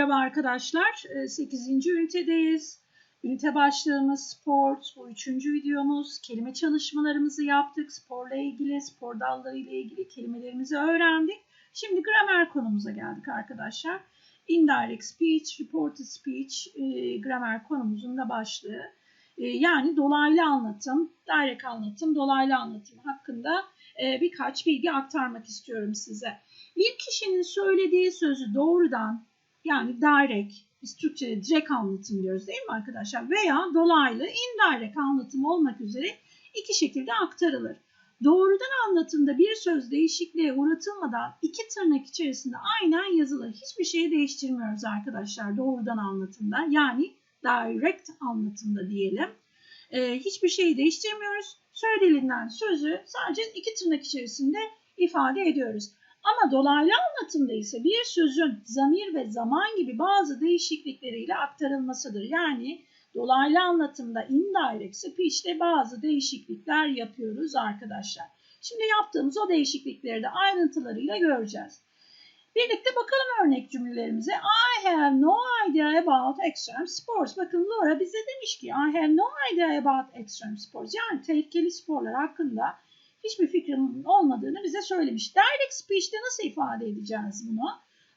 Merhaba arkadaşlar. 8. ünitedeyiz. Ünite başlığımız sport. Bu üçüncü videomuz. Kelime çalışmalarımızı yaptık. Sporla ilgili, spor dalları ile ilgili kelimelerimizi öğrendik. Şimdi gramer konumuza geldik arkadaşlar. Indirect speech, reported speech e, gramer konumuzun da başlığı. E, yani dolaylı anlatım, direct anlatım, dolaylı anlatım hakkında e, birkaç bilgi aktarmak istiyorum size. Bir kişinin söylediği sözü doğrudan yani direct, biz Türkçe'de direkt anlatım diyoruz değil mi arkadaşlar? Veya dolaylı indirect anlatım olmak üzere iki şekilde aktarılır. Doğrudan anlatımda bir söz değişikliğe uğratılmadan iki tırnak içerisinde aynen yazılır. Hiçbir şeyi değiştirmiyoruz arkadaşlar doğrudan anlatımda. Yani direct anlatımda diyelim. Ee, hiçbir şeyi değiştirmiyoruz. Söylenilen sözü sadece iki tırnak içerisinde ifade ediyoruz. Ama dolaylı anlatımda ise bir sözün zamir ve zaman gibi bazı değişiklikleriyle aktarılmasıdır. Yani dolaylı anlatımda indirect speech'te bazı değişiklikler yapıyoruz arkadaşlar. Şimdi yaptığımız o değişiklikleri de ayrıntılarıyla göreceğiz. Birlikte bakalım örnek cümlelerimize. I have no idea about extreme sports. Bakın Laura bize demiş ki I have no idea about extreme sports. Yani tehlikeli sporlar hakkında hiçbir fikrim olmadığını bize söylemiş. Direct speech'te nasıl ifade edeceğiz bunu?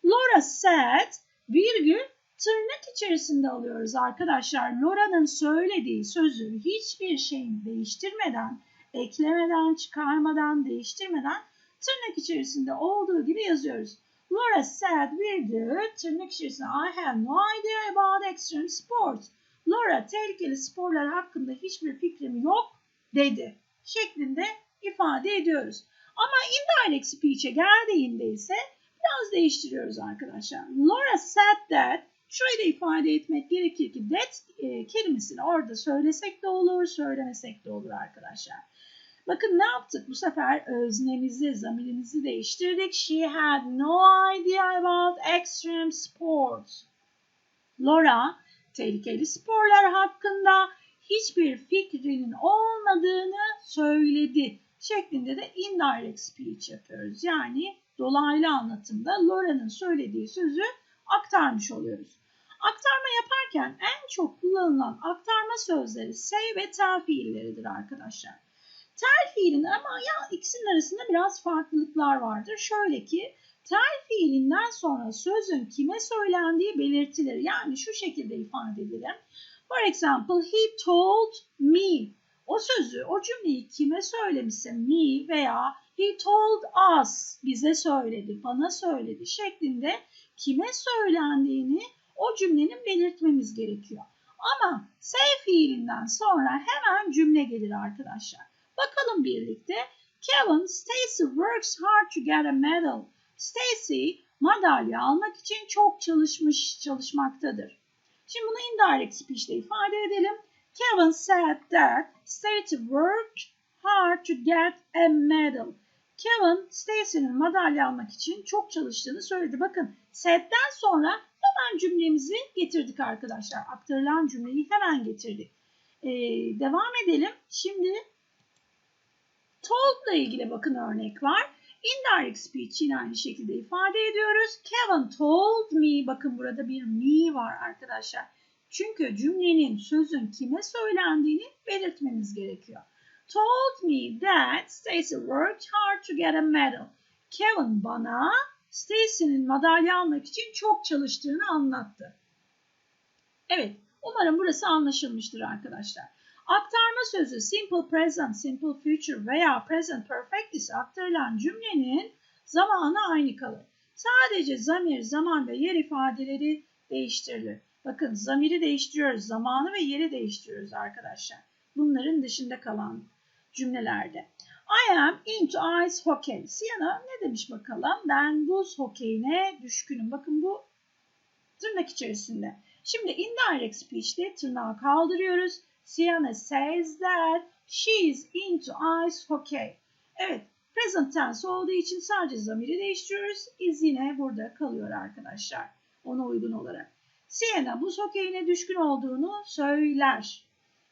Laura said virgül tırnak içerisinde alıyoruz arkadaşlar. Laura'nın söylediği sözü hiçbir şeyin değiştirmeden, eklemeden, çıkarmadan, değiştirmeden tırnak içerisinde olduğu gibi yazıyoruz. Laura said virgül tırnak içerisinde I have no idea about extreme sports. Laura tehlikeli sporlar hakkında hiçbir fikrim yok dedi şeklinde ifade ediyoruz. Ama indirect speech'e geldiğinde ise biraz değiştiriyoruz arkadaşlar. Laura said that şöyle ifade etmek gerekir ki that e, kelimesini orada söylesek de olur, söylemesek de olur arkadaşlar. Bakın ne yaptık? Bu sefer öznemizi, zamirimizi değiştirdik. She had no idea about extreme sports. Laura tehlikeli sporlar hakkında hiçbir fikrinin olmadığını söyledi şeklinde de indirect speech yapıyoruz. Yani dolaylı anlatımda Laura'nın söylediği sözü aktarmış oluyoruz. Aktarma yaparken en çok kullanılan aktarma sözleri say ve tell fiilleridir arkadaşlar. Tell fiilin ama ya ikisinin arasında biraz farklılıklar vardır. Şöyle ki tell fiilinden sonra sözün kime söylendiği belirtilir. Yani şu şekilde ifade edilir. For example, he told me o sözü, o cümleyi kime söylemişse me veya he told us bize söyledi, bana söyledi şeklinde kime söylendiğini o cümlenin belirtmemiz gerekiyor. Ama say fiilinden sonra hemen cümle gelir arkadaşlar. Bakalım birlikte. Kevin, Stacy works hard to get a medal. Stacy madalya almak için çok çalışmış, çalışmaktadır. Şimdi bunu indirect speech ile ifade edelim. Kevin said that Stacy worked hard to get a medal. Kevin Stacy'nin madalya almak için çok çalıştığını söyledi. Bakın said'den sonra hemen cümlemizi getirdik arkadaşlar. Aktarılan cümleyi hemen getirdik. Ee, devam edelim. Şimdi told ile ilgili bakın örnek var. Indirect speech yine aynı şekilde ifade ediyoruz. Kevin told me. Bakın burada bir me var arkadaşlar. Çünkü cümlenin, sözün kime söylendiğini belirtmemiz gerekiyor. Told me that Stacy worked hard to get a medal. Kevin bana Stacy'nin madalya almak için çok çalıştığını anlattı. Evet, umarım burası anlaşılmıştır arkadaşlar. Aktarma sözü simple present, simple future veya present perfect ise aktarılan cümlenin zamanı aynı kalır. Sadece zamir, zaman ve yer ifadeleri değiştirilir. Bakın zamiri değiştiriyoruz, zamanı ve yeri değiştiriyoruz arkadaşlar. Bunların dışında kalan cümlelerde. I am into ice hockey. Sienna ne demiş bakalım? Ben buz hokeyine düşkünüm. Bakın bu tırnak içerisinde. Şimdi indirect speech'te tırnağı kaldırıyoruz. Sienna says that she is into ice hockey. Evet, present tense olduğu için sadece zamiri değiştiriyoruz. Is yine burada kalıyor arkadaşlar. Ona uygun olarak. Sienna buz hokeyine düşkün olduğunu söyler.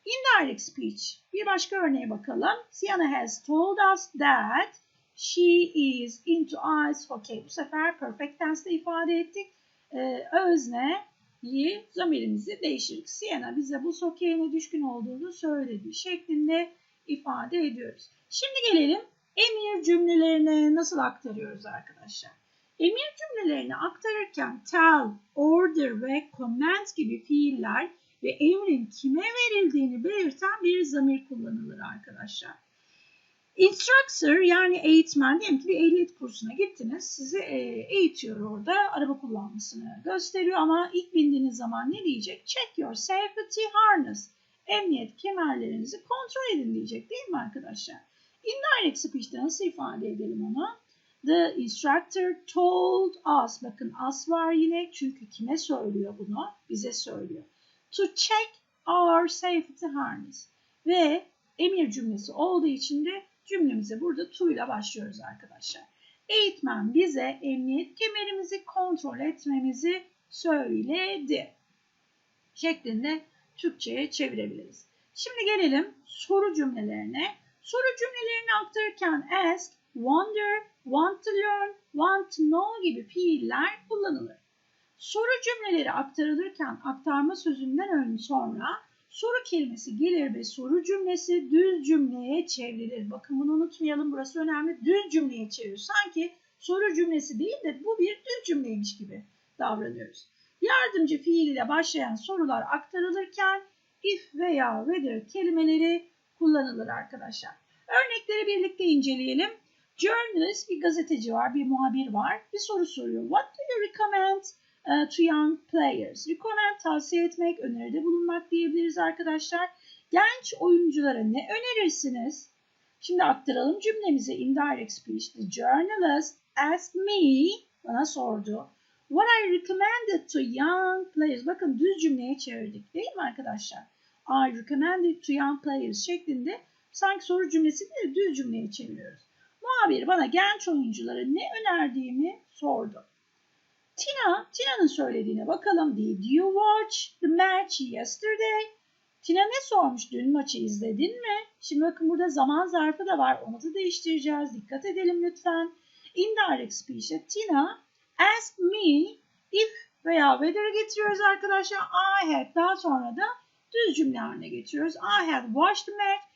Indirect speech. Bir başka örneğe bakalım. Sienna has told us that she is into ice hockey. Bu sefer perfect tense'de ifade ettik. e, özneyi zamirimizi değiştirdik. Sienna bize bu sokeyine düşkün olduğunu söyledi şeklinde ifade ediyoruz. Şimdi gelelim emir cümlelerine nasıl aktarıyoruz arkadaşlar. Emir cümlelerini aktarırken tell, order ve command gibi fiiller ve emrin kime verildiğini belirten bir zamir kullanılır arkadaşlar. Instructor yani eğitmen diyelim ki bir ehliyet kursuna gittiniz. Sizi e, eğitiyor orada. Araba kullanmasını gösteriyor ama ilk bindiğiniz zaman ne diyecek? Check your safety harness. Emniyet kemerlerinizi kontrol edin diyecek değil mi arkadaşlar? Indirect speech'te nasıl ifade edelim onu? The instructor told us. Bakın us var yine çünkü kime söylüyor bunu? Bize söylüyor. To check our safety harness. Ve emir cümlesi olduğu için de cümlemize burada to ile başlıyoruz arkadaşlar. Eğitmen bize emniyet kemerimizi kontrol etmemizi söyledi. Şeklinde Türkçe'ye çevirebiliriz. Şimdi gelelim soru cümlelerine. Soru cümlelerini aktarırken ask, wonder, want to learn, want to know gibi fiiller kullanılır. Soru cümleleri aktarılırken aktarma sözünden önce sonra soru kelimesi gelir ve soru cümlesi düz cümleye çevrilir. Bakın bunu unutmayalım burası önemli. Düz cümleye çeviriyor. Sanki soru cümlesi değil de bu bir düz cümleymiş gibi davranıyoruz. Yardımcı fiil ile başlayan sorular aktarılırken if veya whether kelimeleri kullanılır arkadaşlar. Örnekleri birlikte inceleyelim. Journalist bir gazeteci var, bir muhabir var. Bir soru soruyor. What do you recommend uh, to young players? Recommend tavsiye etmek, öneride bulunmak diyebiliriz arkadaşlar. Genç oyunculara ne önerirsiniz? Şimdi aktaralım cümlemize indirect speech. The journalist asked me, bana sordu. What I recommended to young players. Bakın düz cümleye çevirdik değil mi arkadaşlar? I recommended to young players şeklinde sanki soru cümlesi değil düz cümleye çeviriyoruz. Muhabir bana genç oyunculara ne önerdiğimi sordu. Tina, Tina'nın söylediğine bakalım. Did you watch the match yesterday? Tina ne sormuş? Dün maçı izledin mi? Şimdi bakın burada zaman zarfı da var. Onu da değiştireceğiz. Dikkat edelim lütfen. Indirect speech'e Tina asked me if veya whether getiriyoruz arkadaşlar. I had daha sonra da düz cümle haline getiriyoruz. I had watched the match.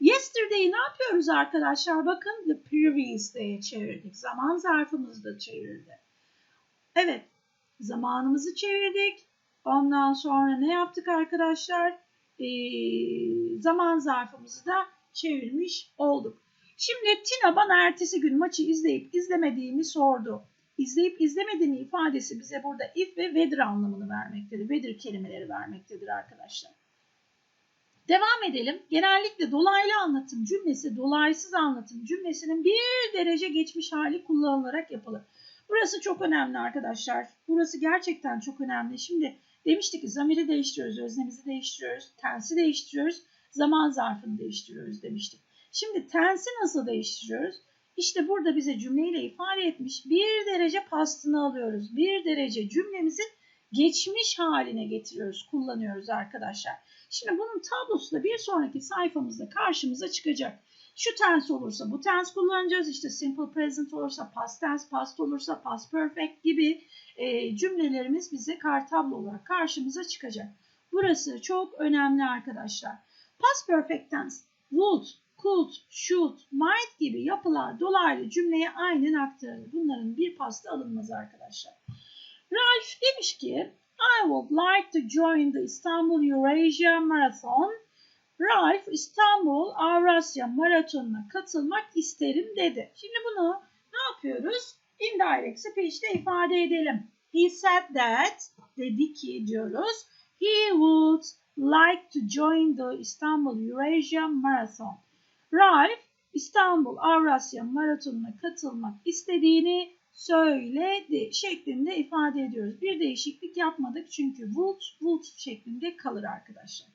Yesterday'i ne yapıyoruz arkadaşlar? Bakın the previous day'e çevirdik. Zaman zarfımızı da çevirdi. Evet, zamanımızı çevirdik. Ondan sonra ne yaptık arkadaşlar? Ee, zaman zarfımızı da çevirmiş olduk. Şimdi Tina bana ertesi gün maçı izleyip izlemediğimi sordu. İzleyip izlemediğini ifadesi bize burada if ve whether anlamını vermektedir. Whether kelimeleri vermektedir arkadaşlar. Devam edelim. Genellikle dolaylı anlatım cümlesi, dolaysız anlatım cümlesinin bir derece geçmiş hali kullanılarak yapılır. Burası çok önemli arkadaşlar. Burası gerçekten çok önemli. Şimdi demiştik ki zamiri değiştiriyoruz, öznemizi değiştiriyoruz, tensi değiştiriyoruz, zaman zarfını değiştiriyoruz demiştik. Şimdi tensi nasıl değiştiriyoruz? İşte burada bize cümleyle ifade etmiş bir derece pastını alıyoruz. Bir derece cümlemizi geçmiş haline getiriyoruz, kullanıyoruz arkadaşlar. Şimdi bunun tablosu da bir sonraki sayfamızda karşımıza çıkacak. Şu tense olursa bu tense kullanacağız. İşte simple present olursa past tense, past olursa past perfect gibi e, cümlelerimiz bize kar tablo olarak karşımıza çıkacak. Burası çok önemli arkadaşlar. Past perfect tense, would, could, should, might gibi yapılar dolaylı cümleye aynen aktarılır. Bunların bir pasta alınmaz arkadaşlar. Ralph demiş ki I would like to join the Istanbul Eurasia Marathon. Ralph İstanbul Avrasya Maratonu'na katılmak isterim dedi. Şimdi bunu ne yapıyoruz? Indirect speech'te ifade edelim. He said that dedi ki diyoruz. He would like to join the Istanbul Eurasia Marathon. Ralph İstanbul Avrasya Maratonu'na katılmak istediğini söyledi şeklinde ifade ediyoruz. Bir değişiklik yapmadık çünkü would, would şeklinde kalır arkadaşlar.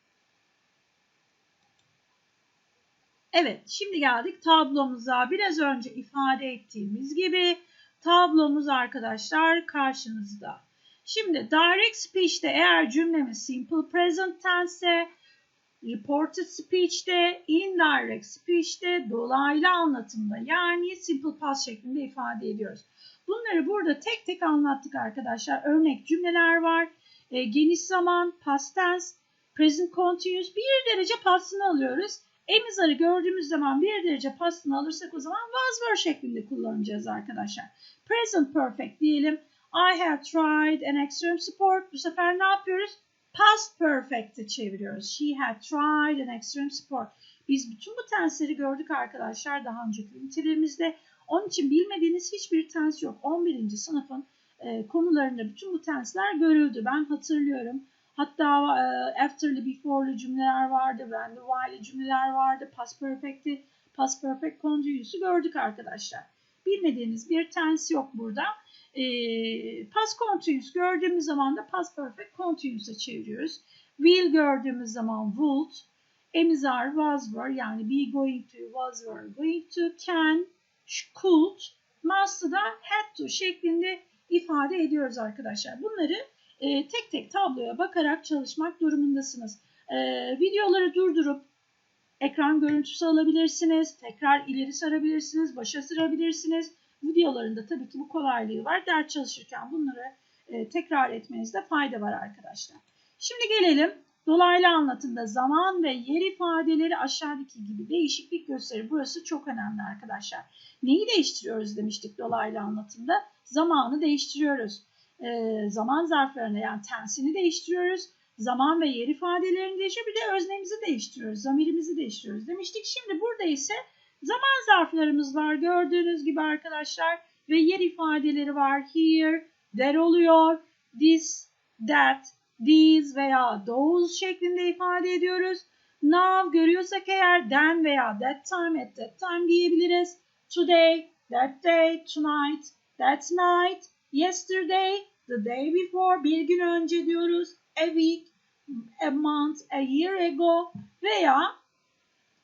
Evet, şimdi geldik tablomuza. Biraz önce ifade ettiğimiz gibi tablomuz arkadaşlar karşınızda. Şimdi direct speech'te eğer cümlemiz simple present tense, reported speech'te, indirect speech'te, dolaylı anlatımda yani simple past şeklinde ifade ediyoruz. Bunları burada tek tek anlattık arkadaşlar. Örnek cümleler var. E, geniş zaman, past tense, present continuous bir derece pastını alıyoruz. Emizarı gördüğümüz zaman bir derece pastını alırsak o zaman was were şeklinde kullanacağız arkadaşlar. Present perfect diyelim. I have tried an extreme sport. Bu sefer ne yapıyoruz? Past perfect'e çeviriyoruz. She had tried an extreme sport. Biz bütün bu tensleri gördük arkadaşlar daha önceki ünitelerimizde. Onun için bilmediğiniz hiçbir tens yok. 11. sınıfın e, konularında bütün bu tensler görüldü. Ben hatırlıyorum. Hatta e, after'lı, before'lı cümleler vardı. When, while'lı cümleler vardı. Past perfect'i, past perfect continuous'u gördük arkadaşlar. Bilmediğiniz bir tens yok burada. E, past continuous gördüğümüz zaman da past perfect continuous'a çeviriyoruz. Will gördüğümüz zaman would. Emiz are, was were yani be going to, was were going to, can, could, must da had to şeklinde ifade ediyoruz arkadaşlar. Bunları e, tek tek tabloya bakarak çalışmak durumundasınız. E, videoları durdurup ekran görüntüsü alabilirsiniz. Tekrar ileri sarabilirsiniz. Başa sarabilirsiniz. Videolarında tabii ki bu kolaylığı var. Ders çalışırken bunları e, tekrar etmenizde fayda var arkadaşlar. Şimdi gelelim dolaylı anlatımda zaman ve yer ifadeleri aşağıdaki gibi değişiklik gösterir. Burası çok önemli arkadaşlar. Neyi değiştiriyoruz demiştik dolaylı anlatımda? Zamanı değiştiriyoruz. E, zaman zarflarını yani tensini değiştiriyoruz. Zaman ve yer ifadelerini değiştiriyoruz. Bir de öznemizi değiştiriyoruz. Zamirimizi değiştiriyoruz demiştik. Şimdi burada ise zaman zarflarımız var. Gördüğünüz gibi arkadaşlar. Ve yer ifadeleri var. Here, there oluyor. This, that, these veya those şeklinde ifade ediyoruz. Now görüyorsak eğer then veya that time, at that time diyebiliriz. Today, that day, tonight, that night, yesterday, the day before, bir gün önce diyoruz. A week, a month, a year ago veya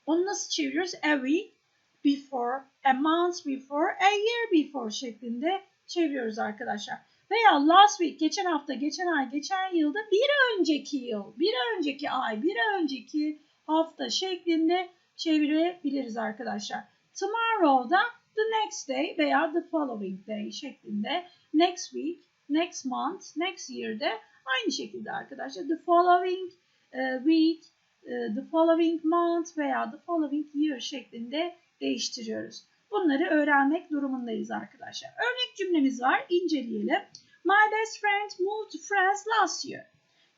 onu nasıl çeviriyoruz? A week before, a month before, a year before şeklinde çeviriyoruz arkadaşlar. Veya last week, geçen hafta, geçen ay, geçen yılda, bir önceki yıl, bir önceki ay, bir önceki hafta şeklinde çevirebiliriz arkadaşlar. Tomorrow'da the next day veya the following day şeklinde next week, next month, next year'de aynı şekilde arkadaşlar the following uh, week, uh, the following month veya the following year şeklinde değiştiriyoruz. Bunları öğrenmek durumundayız arkadaşlar. Örnek cümlemiz var. inceleyelim. My best friend moved to France last year.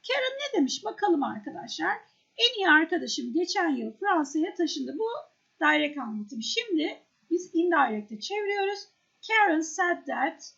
Karen ne demiş bakalım arkadaşlar. En iyi arkadaşım geçen yıl Fransa'ya taşındı. Bu direct anlatım. Şimdi biz indirect'e çeviriyoruz. Karen said that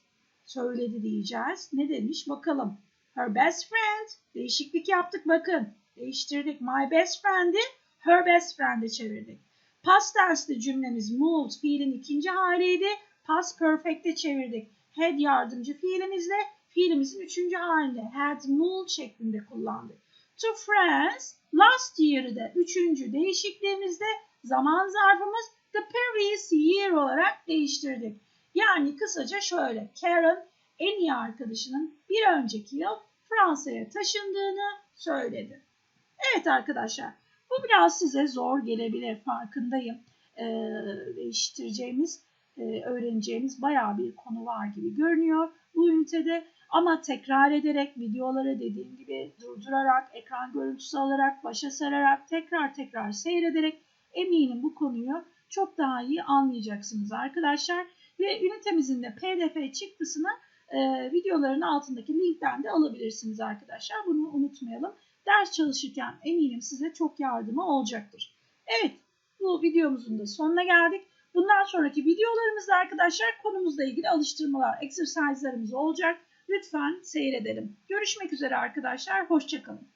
söyledi diyeceğiz. Ne demiş bakalım. Her best friend. Değişiklik yaptık bakın. Değiştirdik. My best friend'i her best friend'e çevirdik. Past tense'de cümlemiz moved fiilin ikinci haliydi. Past perfect'e çevirdik. Had yardımcı fiilimizle fiilimizin üçüncü halinde had moved şeklinde kullandık. To France last year'ı da üçüncü değişikliğimizde zaman zarfımız the previous year olarak değiştirdik. Yani kısaca şöyle Karen en iyi arkadaşının bir önceki yıl Fransa'ya taşındığını söyledi. Evet arkadaşlar bu biraz size zor gelebilir farkındayım. Ee, değiştireceğimiz, e, öğreneceğimiz bayağı bir konu var gibi görünüyor bu ünitede. Ama tekrar ederek videoları dediğim gibi durdurarak, ekran görüntüsü alarak, başa sararak, tekrar tekrar seyrederek eminim bu konuyu çok daha iyi anlayacaksınız arkadaşlar. Ve ünitemizin de pdf çıktısını e, videoların altındaki linkten de alabilirsiniz arkadaşlar. Bunu unutmayalım. Ders çalışırken eminim size çok yardımı olacaktır. Evet bu videomuzun da sonuna geldik. Bundan sonraki videolarımızda arkadaşlar konumuzla ilgili alıştırmalar, egzersizlerimiz olacak. Lütfen seyredelim. Görüşmek üzere arkadaşlar. Hoşçakalın.